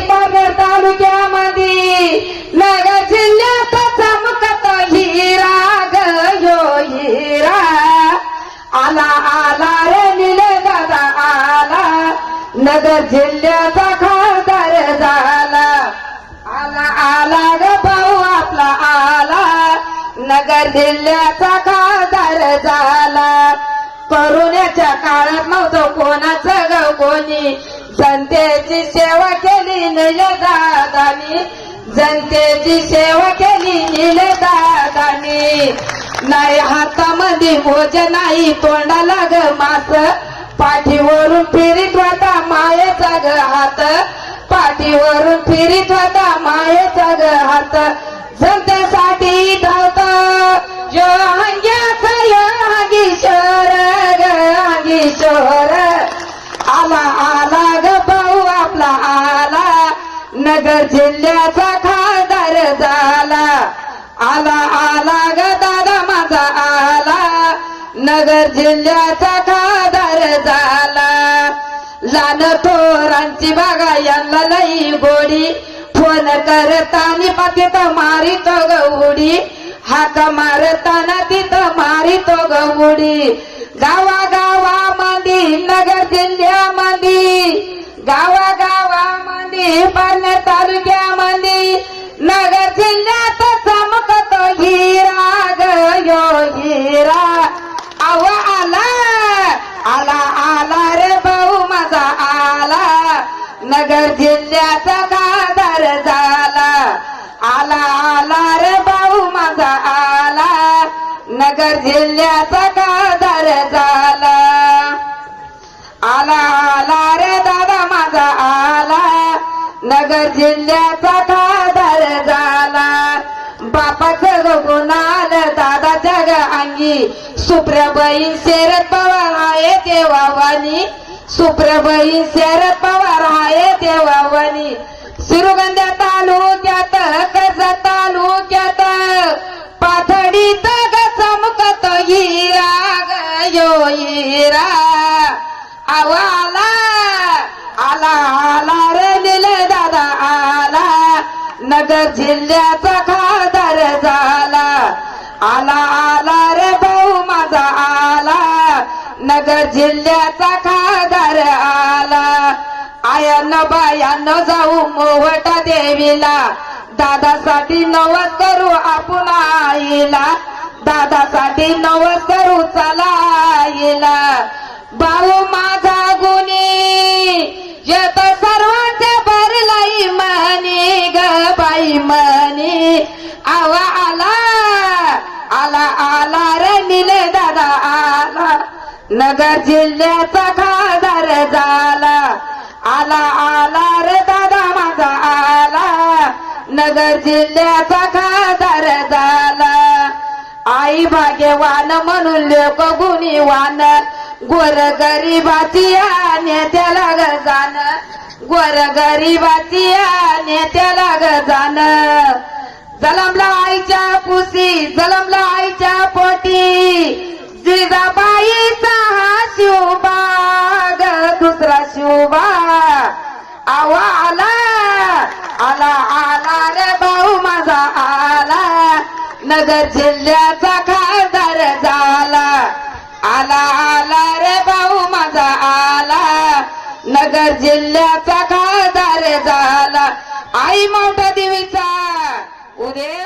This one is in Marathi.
पारनेर तालुक्यामध्ये नगर जिल्ह्यात चमकत हिरा गो हिरा. आला आला रे निले दादा आला. नगर जिल्ह्याचा खासदार झाला. आला आला ग भाऊ आपला आला. नगर जिल्ह्याचा खासदार झाला. करुण्याच्या काळात नव्हतं कोणाचं गाव कोणी. जनतेची सेवा केली दादानी. जनतेची सेवा केली निल दादानी. नाही हातामध्ये भोज नाही तोंडाला ग मास. पाठीवरून फिरीत होता मायेचा ग हात. पाठीवरून फिरीत होता मायेचा ग हात. जनतेसाठी धावत. नगर जिल्ह्याचा खासदार झाला. आला आला ग दादा माझा आला. नगर जिल्ह्याचा खासदार झाला. लान थोरांची बागा यांना लई गोडी. फोन करताना पातीत मारितो ग उडी. हाक मारताना तिथं मारितो ग उडी. गावा गावामध्ये नगर जिल्ह्यामध्ये गावा गावा नगर जिल्ह्याचा खासदार झाला. आला आला रे भाऊ माझा आला. नगर जिल्ह्याचा खासदार झाला. आला आला रे दादा माझा आला. नगर जिल्ह्याचा खासदार झाला. बापाचं ग आलं दादाच्या अंगी. सुप्रबाई शरद पवार आहे देवावानी. सुप्रभई शरद पवार आहे देवावनी. सिरुगंधा तालुक्यात कर्ज तालुक्यात पाथडीत ग चमकत हिरा ग यो हिरा आवाला आला आला रे निले दादा आला. नगर जिल्ह्याचा खासदार झाला. आला आला रे भाऊ माझा आला. नगर जिल्ह्याचा खासदार आला. आयान बायान जाऊ मोवटा देवीला. दादासाठी नवस करू आपण आईला. दादासाठी नवस करू चला आईला भाऊ माझा गुणी येत सर्वांच्या भरलाई म्हणी ग बाई म्हणे. आवा आला आला आला रे मिले दादा आला. नगर जिल्ह्याचा खासदार झाला. आला आला रे दादा माझा आला. नगर जिल्ह्याचा खासदार झाला. आई भाग्यवान म्हणून लोक गुणीवान गोर गरीबाची नेत्याला गजान गोर गरीबाची नेत्याला गजान जलमला आईच्या पुसी जलमला नगर जिल्ह्याचा खासदार झाला. आला आला रे भाऊ माझा आला. नगर जिल्ह्याचा खासदार झाला. आई मोठा देवीचा. उदे